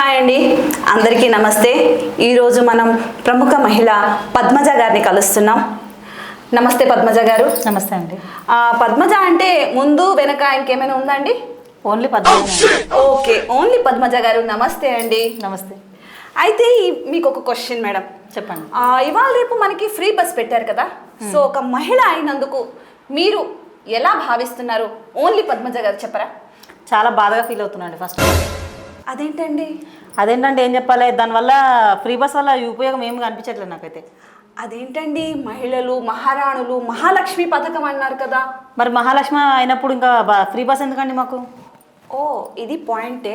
Hi అండి. అందరికీ నమస్తే. ఈరోజు మనం ప్రముఖ మహిళ పద్మజ గారిని కలుస్తున్నాం. నమస్తే పద్మజ గారు. నమస్తే అండి. ఆ, పద్మజ అంటే ముందు వెనక ఇంకేమైనా ఉందండి ఓన్లీ పద్నాలుగు ఓకే ఓన్లీ పద్మజ గారు. నమస్తే అండి. నమస్తే. అయితే ఈ- మీకు ఒక క్వశ్చన్ మేడం చెప్పండి. ఆ, ఇవాళ రేపు మనకి ఫ్రీ బస్ పెట్టారు కదా? సో ఒక మహిళ అయినందుకు మీరు ఎలా భావిస్తున్నారు? ఓన్లీ పద్మజ గారు చెప్పరా? చాలా బాధగా ఫీల్ అవుతున్నాండి ఫస్ట్ అదేంటండి? అదేంటంటే ఏం చెప్పాలి? దానివల్ల ఫ్రీ బస్ వల్ల ఉపయోగం ఏమి కనిపించట్లేదు నాకైతే. అదేంటండి? మహిళలు మహారాణులు మహాలక్ష్మి పథకం అన్నారు కదా. మరి మహాలక్ష్మి అయినప్పుడు ఇంకా ఫ్రీ బస్ ఎందుకండి మాకు? ఓ ఇది పాయింటే.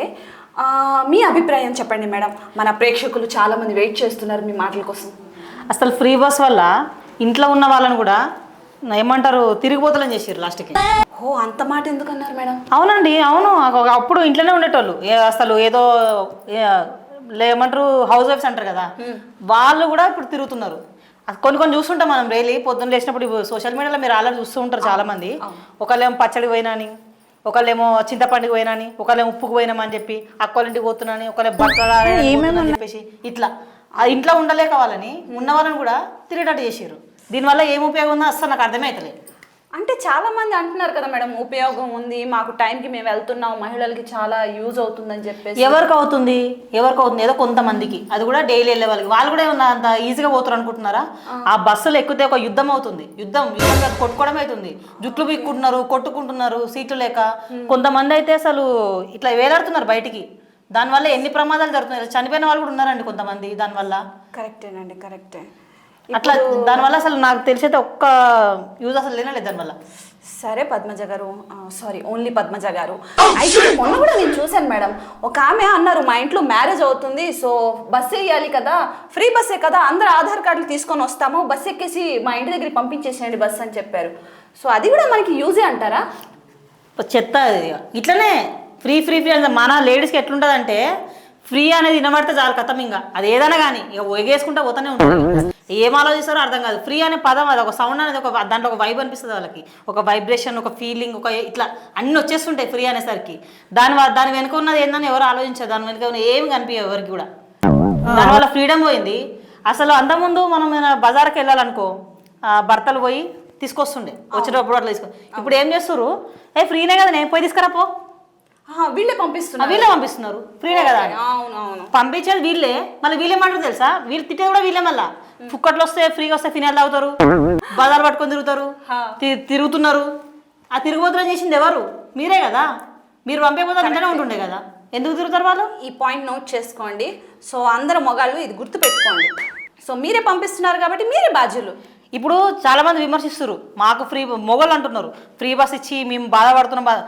మీ అభిప్రాయం చెప్పండి మేడం. మన ప్రేక్షకులు చాలా మంది వెయిట్ చేస్తున్నారు మీ మాటల కోసం. అసలు ఫ్రీ బస్ వల్ల ఇంట్లో ఉన్న వాళ్ళని కూడా ఏమంటారు తిరిగిపోతలని చేసారు లాస్ట్కి. ఓ అంత మాట ఎందుకు అన్నారు మేడం? అవునండి అవును. అప్పుడు ఇంట్లోనే ఉండేటోళ్ళు. ఏ- అసలు ఏదో ఏ- లే- ఏమంటారు హౌస్ వైఫ్స్ అంటారు కదా వాళ్ళు కూడా ఇప్పుడు తిరుగుతున్నారు. అది కొన్ని కొన్ని చూస్తుంటాం మనం డైలీ. పొద్దున్న లేచినప్పుడు సోషల్ మీడియాలో మీరు ఆల్రెడీ చూస్తూ ఉంటారు చాలా మంది ఒకళ్ళేమో పచ్చడి పోయినాని ఒకళ్ళేమో చింతపండుకి పోయినాని ఒకళ్ళేమో ఉప్పుకు పోయినామని చెప్పి అక్కల ఇంటికి పోతున్నాని ఒకళ్ళేమో బట్టలు ఆడడానికి చెప్పేసి ఇట్లా. ఆ ఇంట్లో ఉండలేక వాళ్ళని ఉన్న వాళ్ళని కూడా తిరిగేటట్టు చేసారు దీనివల్ల ఏం ఉపయోగం ఉందో అస్సలు నాకు అర్థమే అవుతలేదు అంటే చాలా మంది అంటున్నారు కదా మేడం ఉపయోగం ఉంది మాకు టైంకి మేము వెళ్తున్నాం మహిళలకి చాలా యూజ్ అవుతుందని చెప్పేసి. ఎవరికి అవుతుంది? ఎవరికి అవుతుంది? ఏదో కొంతమందికి. అది కూడా డైలీ వెళ్ళే వాళ్ళకి. వాళ్ళు కూడా ఏమన్నా అంత ఈజీగా పోతారు అనుకుంటున్నారా? ఆ. బస్సులు ఎక్కితే ఒక యుద్ధం అవుతుంది. యుద్ధం యుద్ధం కాదు, కొట్టుకోవడం అవుతుంది. జుట్లు పీక్కుంటున్నారు కొట్టుకుంటున్నారు సీట్లు లేక. కొంతమంది అయితే అసలు ఇట్లా వేలాడుతున్నారు బయటికి. దానివల్ల ఎన్ని ప్రమాదాలు జరుగుతున్నాయి? చనిపోయిన వాళ్ళు కూడా ఉన్నారండి కొంతమంది దానివల్ల. కరెక్టేనండి కరెక్టే. అట్లా దానివల్ల అసలు నాకు తెలిసైతే ఒక్క యూజ్ అసలు లేనలేదు దానివల్ల. సరే పద్మజ గారు సారీ ఓన్లీ పద్మజ గారు. అయితే మొన్న కూడా నేను చూశాను మేడం. ఒక ఆమె అన్నారు మా ఇంట్లో మ్యారేజ్ అవుతుంది సో బస్ వేయాలి కదా ఫ్రీ బస్సే కదా అందరు ఆధార్ కార్డులు తీసుకొని వస్తాము బస్ ఎక్కేసి మా ఇంటి దగ్గరికి పంపించేసేయండి బస్ అని చెప్పారు. సో అది కూడా మనకి యూజే అంటారా? చెత్త అది. ఇట్లనే ఫ్రీ ఫ్రీ ఫ్రీ అంటే మన లేడీస్కి ఎట్లుంటుందంటే ఫ్రీ అనేది వినబడితే చాలు కథం ఇంకా. అది ఏదైనా కానీ ఇక ఒగేసుకుంటా పోతానే ఉంటుంది ఏం ఆలోచిస్తారో అర్థం కాదు. ఫ్రీ అనే పదం అది ఒక సౌండ్ అనేది ఒక దాంట్లో ఒక వైబ్ అనిపిస్తుంది వాళ్ళకి. ఒక వైబ్రేషన్ ఒక ఫీలింగ్ ఒక ఇట్లా అన్నీ వచ్చేస్తుంటాయి ఫ్రీ అనేసరికి. దాని దాని వెనుక ఉన్నది ఏందని ఎవరు ఆలోచించారు. దాని వెనుక ఉన్న ఏమి కనిపించదు ఎవరికి కూడా. దానివల్ల ఫ్రీడమ్ పోయింది. అసలు అంతకుముందు మనం బజార్కి వెళ్ళాలనుకో భర్తలు పోయి తీసుకొస్తుండే. వచ్చేటప్పుడు అట్లా తీసుకో ఇప్పుడు ఏం చేస్తారు ఏ ఫ్రీనే కదా నేను పోయి తీసుకురా పో. వీళ్ళే పంపిస్తున్నారు. వీళ్ళే పంపిస్తున్నారు. ఫ్రీనే కదా. అవును అవును పంపించేది వీళ్ళే. మళ్ళీ వీళ్ళేమంటారు తెలుసా? వీళ్ళు తిట్టేది కూడా వీళ్ళే మళ్ళా. ఫుక్కట్లు వస్తే ఫ్రీగా వస్తే ఫినాయిల్ తాగుతారు బజార్ పట్టుకొని తిరుగుతారు. తి- తిరుగుతున్నారు. ఆ తిరుగుబోతులు చేసింది ఎవరు? మీరే కదా. మీరు పంపేపోతే ఇంటనే ఉంటుండే కదా. ఎందుకు తిరుగుతారు వాళ్ళు? ఈ పాయింట్ నోట్ చేసుకోండి. సో అందరు మొగాళ్ళు ఇది గుర్తు పెట్టుకోండి. సో మీరే పంపిస్తున్నారు కాబట్టి మీరే బాధ్యులు. ఇప్పుడు చాలా మంది విమర్శిస్తారు మాకు ఫ్రీ మొగలు అంటున్నారు. ఫ్రీ బస్ ఇచ్చి మేము బాధపడుతున్నాం బాధ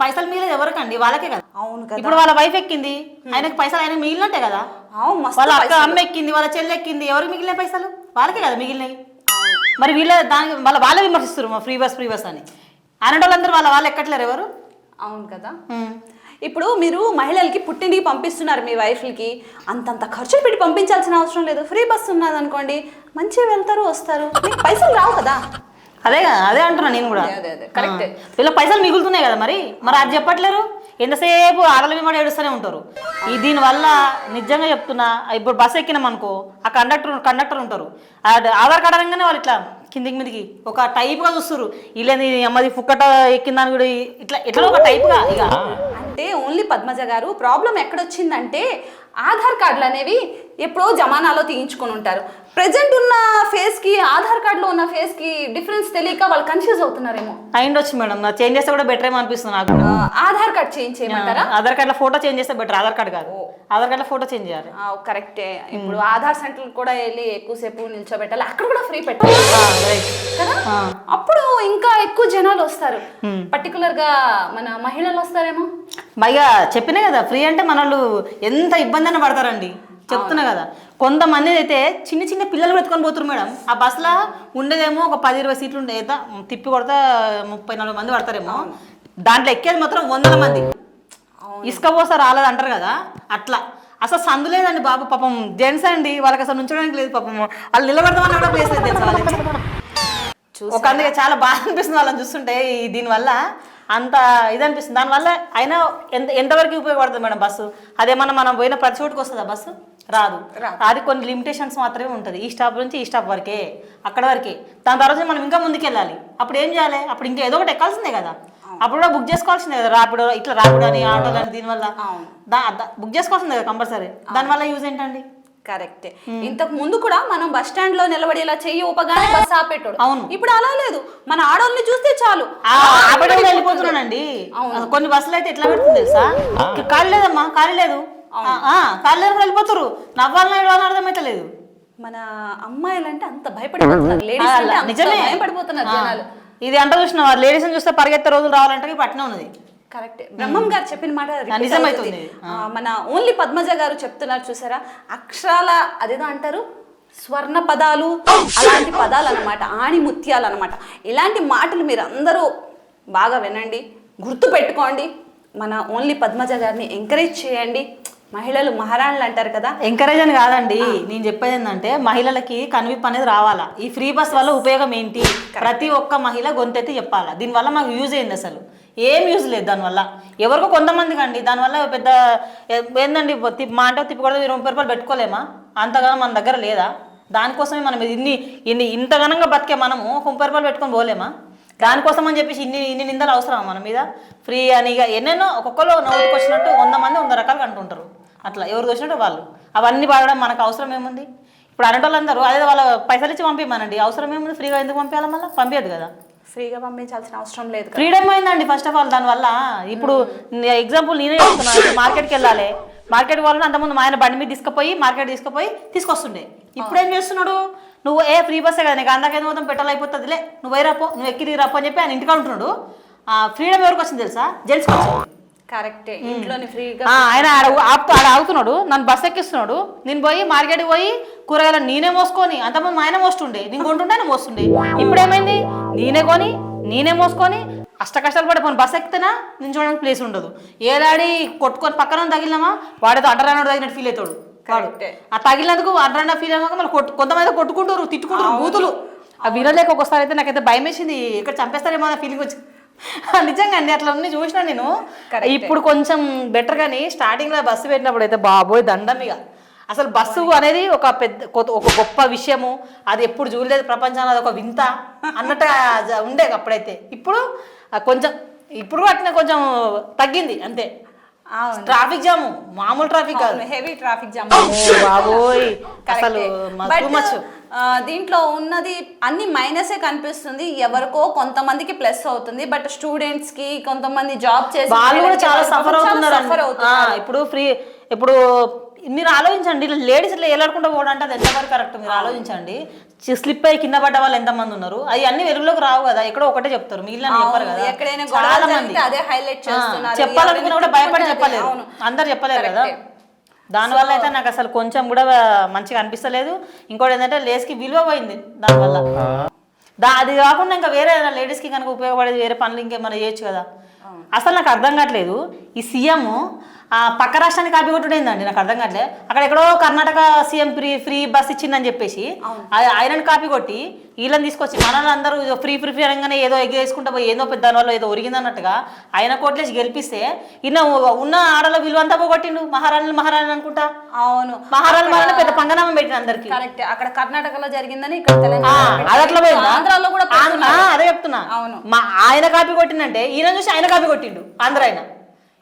పైసలు మిగిలేదు ఎవరికండి? వాళ్ళకే కదా. అవును కదా. ఇప్పుడు వాళ్ళ వైఫ్ ఎక్కింది. ఆయనకి పైసలు ఆయనకి మిగిలినట్టే కదా. అవును వాళ్ళ అక్క. అమ్మ ఎక్కింది వాళ్ళ చెల్లి ఎక్కింది ఎవరికి మిగిలిన పైసలు? వాళ్ళకే కదా మిగిలినాయి మరి వీళ్ళ దానికి వాళ్ళ వాళ్ళే విమర్శిస్తారు మా ఫ్రీ బస్ ఫ్రీ బస్ అని. అనడం వాళ్ళందరూ వాళ్ళ వాళ్ళు ఎక్కట్లేరు ఎవరు? అవును కదా. ఇప్పుడు మీరు మహిళలకి పుట్టింటికి పంపిస్తున్నారు మీ వైఫ్లకి. అంతంత ఖర్చులు పెట్టి పంపించాల్సిన అవసరం లేదు. ఫ్రీ బస్ ఉన్నది అనుకోండి మంచిగా వెళ్తారు వస్తారు. మీకు పైసలు రావు కదా. అదే కదా అదే అంటున్నా నేను కూడా. అదే, అదే, అదే. కరెక్టే. వీళ్ళ పైసలు మిగులుతున్నాయి కదా మరి. మరి అది చెప్పట్లేరు? ఎంతసేపు ఆడల మీద ఏడుస్తూనే ఉంటారు. ఈ దీనివల్ల నిజంగా చెప్తున్నా ఇప్పుడు బస్ ఎక్కినాం అనుకో ఆ కండక్టర్ కండక్టర్ ఉంటారు. ఆధార్ కార్డు అనగానే వాళ్ళు ఇట్లా కిందికి మీదికి ఒక టైప్గా చూస్తారు వీళ్ళని అమ్మది ఫుక్కట ఎక్కిందని కూడా ఇట్లా ఇట్లా ఒక టైప్గా ఇక. అంటే ఓన్లీ పద్మజ గారు. ప్రాబ్లం ఎక్కడొచ్చిందంటే ఆధార్ కార్డులు అనేవి ఎప్పుడో జమానాలో తీయించుకొని ఉంటారు. ప్రజెంట్ ఉన్న ఫేస్కి ఆధార్ కార్డులో ఉన్న ఫేస్కి డిఫరెన్స్ తెలియక వాళ్ళు కన్ఫ్యూజ్ అవుతున్నారేమో. అయిండొచ్చు మేడం. నా చేంజ్ చేస్తే కూడా బెటర్ ఏమో అనిపిస్తుంది నాకు. ఆధార్ కార్డ్ చేంజ్ చేయమంటారా? ఆధార్ కార్డులో ఫోటో చేంజ్ చేస్తే బెటర్ ఆధార్ కార్డు కాదు. ఆధార్ కార్డులో ఫోటో చేంజ్ చేయాలి. కరెక్టే. ఇప్పుడు ఆధార్ సెంటర్ కూడా వెళ్ళి ఎక్కువసేపు నిల్చోబెట్టాలి. అక్కడ కూడా ఫ్రీ పెట్టాలి. కదా? అప్పుడు ఇంకా ఎక్కువ జనాలు వస్తారు. పర్టికులర్గా మన మహిళలు వస్తారేమో? పైగా చెప్పినా కదా ఫ్రీ అంటే మన వాళ్ళు ఎంత ఇబ్బంది అయినా పడతారండి. చెప్తున్నా కదా. కొంతమంది అయితే చిన్న చిన్న పిల్లలు పెట్టుకొని పోతున్నారు మేడం. ఆ బస్సులో ఉండేదేమో ఒక పది ఇరవై సీట్లు ఉండే తిప్పి కొడితే ముప్పై నలభై మంది పడతారేమో. దాంట్లో ఎక్కేది మాత్రం వందల మంది. ఇసుక పోస రాలేదు అంటారు కదా అట్లా. అసలు సందు లేదండి బాబు పాపం జెంట్స్ అండి వాళ్ళకి అసలు ఉంచడానికి లేదు పాపం. వాళ్ళు నిలబడదామని కూడా ప్లేస్ లేదు తెలుసా వాళ్ళకి. ఒక అందుకే చాలా బాధ అనిపిస్తుంది వాళ్ళని చూస్తుంటే ఈ దీనివల్ల అంత ఇది అనిపిస్తుంది. దానివల్ల అయినా ఎంత ఎంతవరకు ఉపయోగపడుతుంది మేడం బస్సు? అదేమన్నా మనం పోయిన ప్రతి చోటుకి వస్తుందా బస్సు? రాదు. అది కొన్ని లిమిటేషన్స్ మాత్రమే ఉంటుంది. ఈ స్టాప్ నుంచి ఈ స్టాప్ వరకే అక్కడ వరకే. దాని తర్వాత మనం ఇంకా ముందుకు వెళ్ళాలి అప్పుడు ఏం చేయాలి? అప్పుడు ఇంకా ఏదో ఒకటి ఎక్కాల్సిందే కదా. అప్పుడు కూడా బుక్ చేసుకోవాల్సిందే కదా. రాపిడో ఇట్లా రాపిడో అని ఆటోలు అని దీనివల్ల. అవును. దా దా- బుక్ చేసుకోవాల్సిందే కదా కంపల్సరీ. దానివల్ల యూజ్ ఏంటండి? కరెక్టే. ఇంతకు ముందు కూడా మనం బస్ స్టాండ్లో నిలబడి ఇలా చెయ్యి ఊపగానే బస్ ఆపేటోడు. అవును. ఇప్పుడు అలా లేదు. మన ఆడోళ్ళని చూస్తే చాలు. ఆ, ఆపడే వెళ్ళిపోతున్నానండి కొన్ని బస్సులు అయితే ఎట్లా పెడుతుంది తెలుసా? ఖాళీ లేదమ్మా ఖాళీ లేదు. ఖాళీ లేదు వెళ్ళిపోతారు నవ్వాలని ఏడవాలని అర్థమైతలేదు. మన అమ్మాయిలు అంటే అంత భయపడిపోతున్నారు. లేడీస్ అంటే అంత నిజమే. భయపడిపోతున్నారు జనాలు. ఇది అంట చూసిన లేడీస్ చూస్తే పరిగెత్తే రోజులు రావాలంటే ఈ పట్నం ఉన్నది. కరెక్ట్. బ్రహ్మం గారు చెప్పిన మాట నిజమైతుంది. మన ఓన్లీ పద్మజ గారు చెప్తున్నారు చూసారా? అక్షరాల అదేదో అంటారు? స్వర్ణ పదాలు అలాంటి పదాలు అనమాట ఆణి ముత్యాలు అనమాట ఇలాంటి మాటలు మీరు అందరూ బాగా వినండి. గుర్తు పెట్టుకోండి. మన ఓన్లీ పద్మజ గారిని ఎంకరేజ్ చేయండి. మహిళలు మహారాణులు అంటారు కదా. ఎంకరేజ్ అని కాదండి. నేను చెప్పేది ఏంటంటే మహిళలకి కనువిప్పు అనేది రావాలా? ఈ ఫ్రీ బస్ వల్ల ఉపయోగం ఏంటి? ప్రతి ఒక్క మహిళ గొంతెత్తి చెప్పాలా? దీనివల్ల మాకు యూజ్ అయింది అసలు? ఏం యూజ్ లేదు దానివల్ల ఎవరికో కొంతమందికి అండి దానివల్ల పెద్ద ఏందండి మాట మా అంటే తిప్పకూడదు ఇరవై ముప్పై రూపాయలు పెట్టుకోలేమా? అంతగానో మన దగ్గర లేదా? దానికోసమే మనం ఇన్ని ఇన్ని ఇంతగానంగా బతికే మనము ఒక ముప్పై రూపాయలు పెట్టుకొని పోలేమా? దానికోసం అని చెప్పేసి ఇన్ని ఇన్ని నిందలు అవసరమా మన మీద? ఫ్రీ అని ఇక ఎన్నెన్నో ఒక్కొక్కరు నోటికి వచ్చినట్టు వంద మంది వంద రకాలుగా అంటుంటారు. అట్లా ఎవరికి వచ్చినట్టు వాళ్ళు. అవన్నీ పాడడం మనకు అవసరం ఏముంది? ఇప్పుడు అనేటోళ్ళందరూ అదే వాళ్ళ పైసలు ఇచ్చి పంపించమనండి అవసరం ఏముంది? ఫ్రీగా ఎందుకు పంపించాలి మళ్ళీ? పంపించదు కదా. ఫ్రీగా పంపించాల్సిన అవసరం లేదు. ఫ్రీడమ్ అయిందండి ఫస్ట్ ఆఫ్ ఆల్ దానివల్ల. ఇప్పుడు ఎగ్జాంపుల్ నేనే చెప్తున్నా ఇప్పుడు మార్కెట్కి వెళ్ళాలి. మార్కెట్ వాళ్ళని అంతకుముందు మా ఆయన బండి మీద తీసుకుపోయి మార్కెట్ తీసుకుపోయి తీసుకొస్తుండే. ఇప్పుడు ఏం చేస్తున్నాడు? నువ్వు ఏ ఫ్రీ బస్సే కదా నీకు అందరికీ మొత్తం పెట్రోల్ అయిపోతుందిలే. నువ్వు పోయి రాపో నువ్వు ఎక్కి రాపో అని చెప్పి ఆయన ఇంటికి ఉంటున్నాడు. ఫ్రీడమ్ ఎవరికి వచ్చింది తెలుసా? జెంట్స్కి వచ్చింది. కరెక్టే. ఇంట్లోని ఫ్రీగా ఆ, ఆయన ఆడ ఆపుతూ ఆడ ఆగుతున్నాడు నన్ను బస్ ఎక్కిస్తున్నాడు. నేను పోయి మార్కెట్కి పోయి కూరగాయలు నేనే మోసుకొని అంతమంది మా ఆయన మోస్తుండే నేను కొంటుండే ఆయన మోస్తుండే. ఇప్పుడు ఏమైంది నేనే కొని నేనే మోసుకొని అష్ట కష్టాలు పడి పోను బస్ ఎక్కితేనా నేను చూడడానికి ప్లేస్ ఉండదు. ఏదాడి కొట్టుకొని పక్కన తగిలినామా? వాడేదో అడ్డరానోడు తగినట్టు ఫీల్ అవుతాడు వాడు. ఆ తగిలినందుకు అడ్డరాన ఫీల్ అయ్యాక మళ్ళీ కొట్టు కొంతమంది కొట్టుకుంటారు తిట్టుకుంటారు బూతులు. ఆ వినలేక ఒక్కోసారి అయితే నాకైతే భయం వేసింది ఇక్కడ చంపేస్తారేమో అన్న ఫీలింగ్ వచ్చి. నిజంగా అండి అట్లా ఉంది చూసినా నేను. ఇప్పుడు కొంచెం బెటర్ కానీ స్టార్టింగ్లో బస్సు పెట్టినప్పుడు అయితే బాబోయ్ దండం ఇక అసలు బస్సు అనేది ఒక పెద్ద ఒక గొప్ప విషయము. అది ఎప్పుడు చూడలేదు ప్రపంచంలో అది ఒక వింత అన్నట్టుగా జ- ఉండే అప్పుడైతే. ఇప్పుడు కొంచెం ఇప్పుడు అట్లా కొంచెం తగ్గింది అంతే. ట్రాఫిక్ జాము మామూలు ట్రాఫిక్ కాదు. హెవీ ట్రాఫిక్ జామ్ బాబోయ్. అసలు మచ్ దీంట్లో ఉన్నది అన్ని మైనసే కనిపిస్తుంది. ఎవరికో కొంతమందికి ప్లస్ అవుతుంది. బట్ స్టూడెంట్స్కి కొంతమంది జాబ్ చేసే వాళ్ళు కూడా చాలా సఫర్ అవుతున్నారు ఇప్పుడు ఫ్రీ ఇప్పుడు మీరు ఆలోచించండి. లేడీస్ ఇట్లా ఏలాడుకుంటూ పోవడం అంటే అది ఎంతవరకు కరెక్ట్ మీరు ఆలోచించండి. స్లిప్ అయ్యి కింద పడ్డ వాళ్ళు ఎంతమంది ఉన్నారు? అవి అన్ని వెలుగులోకి రావు కదా. ఎక్కడో ఒకటే చెప్తారు. మిగిలిన చెప్పారు కదా. ఎక్కడైనా చాలా మంది అదే ఆ, చేస్తున్నారు. చెప్పాలనుకున్నా కూడా భయపడి చెప్పలేరు. అవును. అందరు చెప్పలేరు కదా. దానివల్ల అయితే నాకు అసలు కొంచెం కూడా మంచిగా అనిపిస్తలేదు. ఇంకోటి ఏంటంటే లేస్కి విలువ పోయింది దానివల్ల. దా అది కాకుండా ఇంకా వేరే లేడీస్కి కనుక ఉపయోగపడేది వేరే పనులు ఇంకేమైనా చేయొచ్చు కదా. అసలు నాకు అర్థం కావట్లేదు. ఈ సీఎం పక్క రాష్ట్రానికి కాపీ కొట్టుడైందండి నాకు అర్థం కావట్లేదు అక్కడ ఎక్కడో Karnataka CM free free bus ఇచ్చిందని చెప్పేసి ఆ- ఆయనని కాపీ కొట్టి వీళ్ళని తీసుకొచ్చి మనల్ని అందరూ ఫ్రీ ఫ్రీ ఫ్రీ అనగానే ఏదో ఎగేసుకుంటా పోయి ఏదో పెద్ద దానివల్ల ఏదో ఒరిగిందన్నట్టుగా ఆయన కోట్లేసి గెలిపిస్తే ఈయన ఉన్న ఆడల విలువ అంతా పోగొట్టిండు మహారాణులు మహారాణి అనుకుంటా. అవును. మహారాణి మహారాణి పెద్ద పంగనామం పెట్టిన అందరికి. కరెక్ట్. అక్కడ కర్ణాటకలో జరిగిందని ఇక్కడ ఆ, పోయిందా? ఆంధ్రాలో కూడా ఆ. ఆ, అదే చెప్తున్నా. అవును. మా ఆయన కాపీ కొట్టిందంటే ఈయన చూసి ఆయన కాపీ కొట్టిండు ఆంధ్ర ఆయన.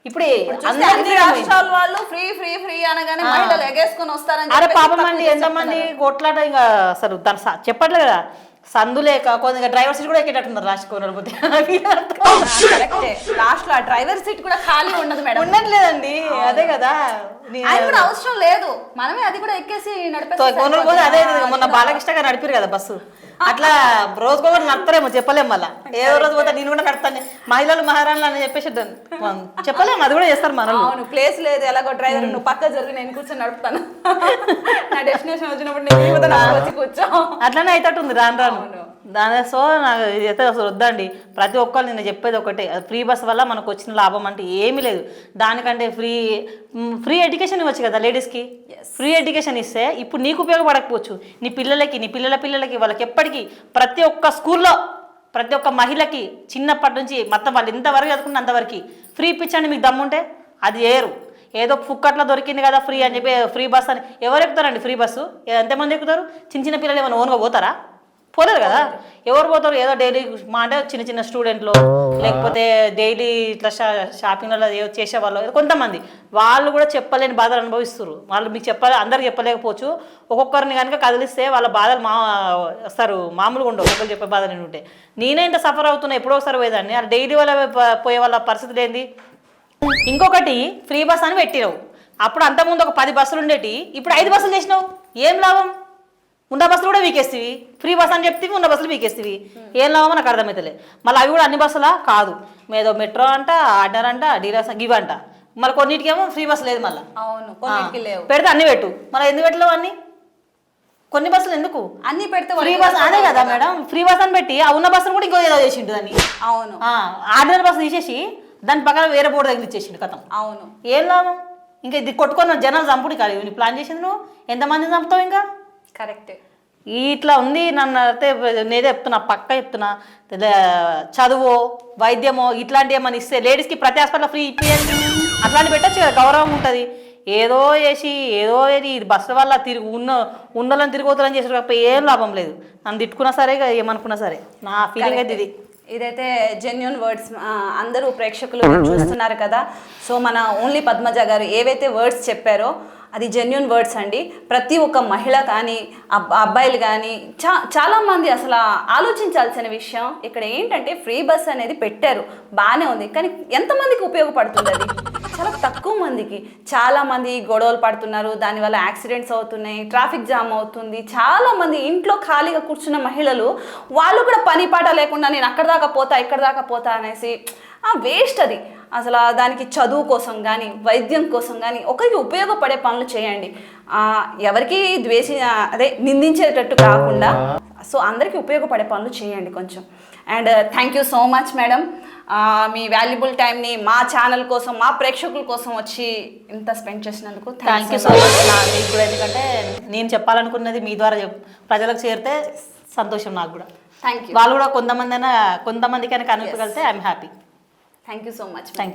ఇప్పుడు అన్ని. రాష్ట్రాల వాళ్ళు ఫ్రీ ఫ్రీ ఫ్రీ అనగానే మహిళలు ఎగేసుకొని వస్తారని అరే పాపం అండి ఎంతమంది కొట్లాట ఇంకా అసలు దాని స- చెప్పట్లే కదా. సందు లేక కొంత డ్రైవర్ సీట్ కూడా ఎక్కేటట్టున్నారు రాష్ట్ర కోనర్ పోతే. చెప్తున్నారు. కరెక్టే లాస్ట్లో ఆ డ్రైవర్ సీట్ కూడా ఖాళీ ఉండదు మేడం. ఉండట్లేదండి అదే కదా. ఆయన కూడా అవసరం లేదు. మనమే అది కూడా ఎక్కేసి నడిపేస్తే కోనర్ పోతే అదే. మొన్న బాలకృష్ణ గారు నడిపారు కదా బస్సు. అట్లా రోజుకోకటి నడతారేమో చెప్పలేము మళ్ళా. ఏ రోజు పోతే నేను కూడా నడతాను. మహిళలు మహారాణులు అని చెప్పేసి చెప్పలేము అది కూడా చేస్తారు అవును ప్లేస్ లేదు ఎలాగో డ్రైవర్ నువ్వు పక్క జరిగి నేను కూర్చొని నడుపుతాను. నా డెస్టినేషన్ వచ్చినప్పుడు నేను వచ్చి కూర్చో. అట్లనే అయితట్టుంది రాను రాను. దాని సో నాకు అయితే అసలు వద్దండి. ప్రతి ఒక్కరు నేను చెప్పేది ఒకటే. ఫ్రీ బస్ వల్ల మనకు వచ్చిన లాభం అంటే ఏమీ లేదు. దానికంటే ఫ్రీ ఫ్రీ ఎడ్యుకేషన్ ఇవ్వచ్చు కదా లేడీస్కి? ఫ్రీ ఎడ్యుకేషన్ ఇస్తే ఇప్పుడు నీకు ఉపయోగపడకపోవచ్చు. నీ పిల్లలకి నీ పిల్లల పిల్లలకి వాళ్ళకి ఎప్పటికీ ప్రతి ఒక్క స్కూల్లో ప్రతి ఒక్క మహిళకి చిన్నప్పటి నుంచి మొత్తం వాళ్ళు ఎంతవరకు చదువుకున్న అంతవరకు ఫ్రీ ఇప్పించండి మీకు దమ్ముంటే అది చేయరు ఏదో ఫుక్కట్లో దొరికింది కదా ఫ్రీ అని చెప్పి ఫ్రీ బస్ అని. ఎవరు ఎక్కుతారండి ఫ్రీ బస్సు? ఎంతమంది ఎక్కుతారు? చిన్న చిన్న పిల్లలు ఏమైనా ఓన్గా పోతారా? పోలేరు కదా? ఎవరు పోతారు? ఏదో డైలీ మా అంటే చిన్న చిన్న స్టూడెంట్లు లేకపోతే డైలీ ఇట్లా షా షాపింగ్లలో ఏదో చేసే వాళ్ళు కొంతమంది. వాళ్ళు కూడా చెప్పలేని బాధలు అనుభవిస్తారు వాళ్ళు మీకు చెప్పాలి అందరికి చెప్పలేకపోవచ్చు. ఒక్కొక్కరిని కనుక కదిలిస్తే వాళ్ళ బాధలు మా వస్తారు. మామూలుగా ఉండవు. ఒక్కొక్కరు చెప్పే బాధలు నేను ఉంటే. నేనే ఇంత సఫర్ అవుతున్నా ఎప్పుడో ఒకసారి పోయేదాన్ని. ఆ డైలీ వాళ్ళ పోయే వాళ్ళ పరిస్థితులు ఏంది? ఇంకొకటి ఫ్రీ బస్ అని పెట్టినావు. అప్పుడు అంతకుముందు ఒక పది బస్సులు ఉండేటి ఇప్పుడు ఐదు బస్సులు చేసినావు. ఏం లాభం? ఉన్న బస్సులు కూడా వీకేస్తేవి. ఫ్రీ బస్ అని చెప్తే ఉన్న బస్సులు వీకేస్తేవి. ఏం లాభం నాకు అర్థమవుతలే మళ్ళీ అవి కూడా అన్ని బస్సులా? కాదు. ఏదో మెట్రో అంట ఆర్డర్ అంట డీలర్స్ గివ్ అంట. మళ్ళీ కొన్నిటికేమో ఫ్రీ బస్ లేదు మళ్ళీ. అవును కొన్నిటికి లేవు. పెడితే అన్ని పెట్టు. మళ్ళీ ఎందుకు పెట్టలేవు అన్ని? కొన్ని బస్సులు ఎందుకు? అన్ని పెడితే ఫ్రీ బస్ అదే కదా మేడం. ఫ్రీ బస్ అని పెట్టి ఆ ఉన్న బస్సును కూడా ఇంకో ఏదో చేసిండు దాన్ని. అవును. ఆర్డినరీ బస్సు తీసేసి దాని పక్కన వేరే బోర్డు తగిలిచ్చేసిండు కథం. అవును. ఏం లాభం? ఇంకా ఇది కొట్టుకొని జనాలు చంపుడు కాదు. ప్లాన్ చేసింది నువ్వు? ఎంతమందిని చంపుతావు ఇంకా? కరెక్టే. ఇట్లా ఉంది నన్ను అయితే నేనే చెప్తున్నా పక్క చెప్తున్నా చదువు వైద్యమో ఇట్లాంటివి ఏమైనా ఇస్తే లేడీస్కి ప్రతి హాస్పిటల్ ఫ్రీ ఇప్పియండి. అట్లాంటి పెట్టచ్చు కదా గౌరవం ఉంటుంది. ఏదో చేసి ఏదో ఏది ఇది బస్సు వల్ల తిరిగి ఉన్న ఉన్నోళ్ళని తిరిగోతులని చేసారు కాబట్టి ఏం లాభం లేదు. నన్ను తిట్టుకున్నా సరే ఏమనుకున్నా సరే. నా ఫీలింగ్ అయితే ఇది ఇదైతే జెన్యున్ వర్డ్స్ అందరూ ప్రేక్షకులు చూస్తున్నారు కదా. సో మన ఓన్లీ పద్మజ గారు ఏవైతే వర్డ్స్ చెప్పారో అది జెన్యున్ వర్డ్స్ అండి. ప్రతి ఒక్క మహిళ కానీ అబ్బాయిలు కానీ చా చాలామంది అసలు ఆలోచించాల్సిన విషయం ఇక్కడ ఏంటంటే ఫ్రీ బస్ అనేది పెట్టారు. బాగానే ఉంది. కానీ ఎంతమందికి ఉపయోగపడుతుంది అది? చాలా తక్కువ మందికి. చాలామంది గొడవలు పడుతున్నారు. దానివల్ల యాక్సిడెంట్స్ అవుతున్నాయి ట్రాఫిక్ జామ్ అవుతుంది. చాలామంది ఇంట్లో ఖాళీగా కూర్చున్న మహిళలు వాళ్ళు కూడా పని పాట లేకుండా నేను అక్కడ దాకా పోతా ఇక్కడ దాకా పోతా అనేసి వేస్ట్ అది. అసలు దానికి చదువు కోసం కానీ వైద్యం కోసం కానీ ఒకరికి ఉపయోగపడే పనులు చేయండి. ఎవరికి ద్వేషి అదే నిందించేటట్టు కాకుండా సో అందరికీ ఉపయోగపడే పనులు చేయండి కొంచెం. And thank you so much madam. Me valuable టైంని మా ఛానల్ కోసం మా ప్రేక్షకుల కోసం వచ్చి ఇంత స్పెండ్ చేసినందుకు థ్యాంక్ యూ సో మచ్. మీకు కూడా ఎందుకంటే నేను చెప్పాలనుకున్నది మీ ద్వారా ప్రజలకు చేరితే సంతోషం నాకు కూడా. Thank you. వాళ్ళు కూడా కొంతమంది అయినా కొంతమందికైనా కనుపగలితే I'm happy. Thank you so much thank you